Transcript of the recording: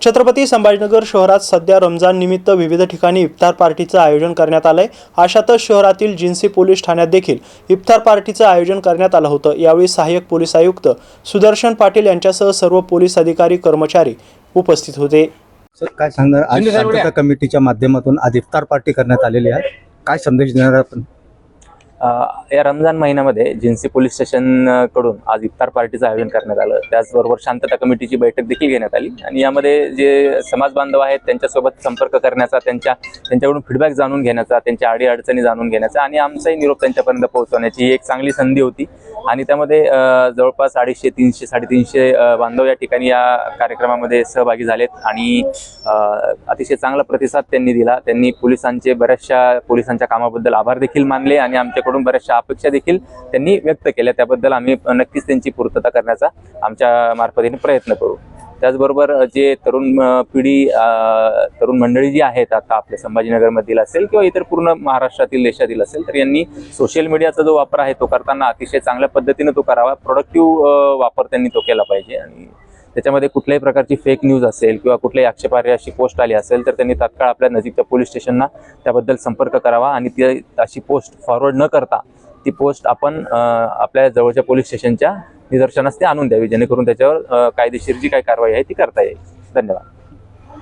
छत्रपती संभाजीनगर शहरात सध्या रमजान निमित्त विविध ठिकाणी इफ्तार पार्टीचं आयोजन करण्यात आलंय. अशातच शहरातील जिन्सी पोलीस ठाण्यात देखील इफ्तार पार्टीचं आयोजन करण्यात आलं होतं. यावेळी सहाय्यक पोलीस आयुक्त सुदर्शन पाटील यांच्यासह सर्व पोलीस अधिकारी कर्मचारी उपस्थित होते. सर काय सांगणार? आज शांतता कमिटीच्या माध्यमातून आज इफ्तार पार्टी करण्यात आलेली आहे. काय संदेश देणार आपण? या रमजान महिन्यामध्ये जिन्सी पोलीस स्टेशनकडून आज इफ्तार पार्टीचं आयोजन करण्यात आलं. त्याचबरोबर शांतता कमिटीची बैठक देखील घेण्यात आली. आणि यामध्ये जे समाज बांधव आहेत त्यांच्यासोबत संपर्क करण्याचा त्यांच्या त्यांच्याकडून फीडबॅक जाणून घेण्याचा त्यांच्या अडीअडचणी जाणून घेण्याचा आणि आमचाही निरोप त्यांच्यापर्यंत पोहोचवण्याची ही एक चांगली संधी होती. आणि त्यामध्ये जवळपास अडीचशे तीनशे साडेतीनशे बांधव या ठिकाणी या कार्यक्रमामध्ये सहभागी झालेत आणि अतिशय चांगला प्रतिसाद त्यांनी दिला. त्यांनी पोलिसांचे बऱ्याचशा पोलिसांच्या कामाबद्दल आभार देखील मानले आणि आमच्याकडून बऱ्याचशा अपेक्षा देखील त्यांनी व्यक्त केल्या. त्याबद्दल आम्ही नक्कीच त्यांची पूर्तता करण्याचा आमच्या मार्फतीने प्रयत्न करू. त्याचबरोबर जे तरुण पिढी तरुण मंडळी जी आहेत आता आपल्या संभाजीनगरमधील असेल किंवा इतर पूर्ण महाराष्ट्रातील देशातील असेल तर यांनी सोशल मीडियाचा जो वापर आहे तो करताना अतिशय चांगल्या पद्धतीने तो करावा. प्रोडक्टिव्ह वापर त्यांनी तो केला पाहिजे. आणि त्याच्यामध्ये कुठल्याही प्रकारची फेक न्यूज असेल किंवा कुठल्याही आक्षेपार्ह अशी पोस्ट आली असेल तर त्यांनी तात्काळ आपल्या नजीकच्या पोलीस स्टेशनना त्याबद्दल संपर्क करावा. आणि ती अशी पोस्ट फॉरवर्ड न करता ती पोस्ट आपण आपल्या जवळच्या पोलीस स्टेशनच्या निदर्शनास ती आणून द्यावी जेणेकरून त्याच्यावर कायदेशीर जी काही कारवाई आहे ती करता येईल. धन्यवाद.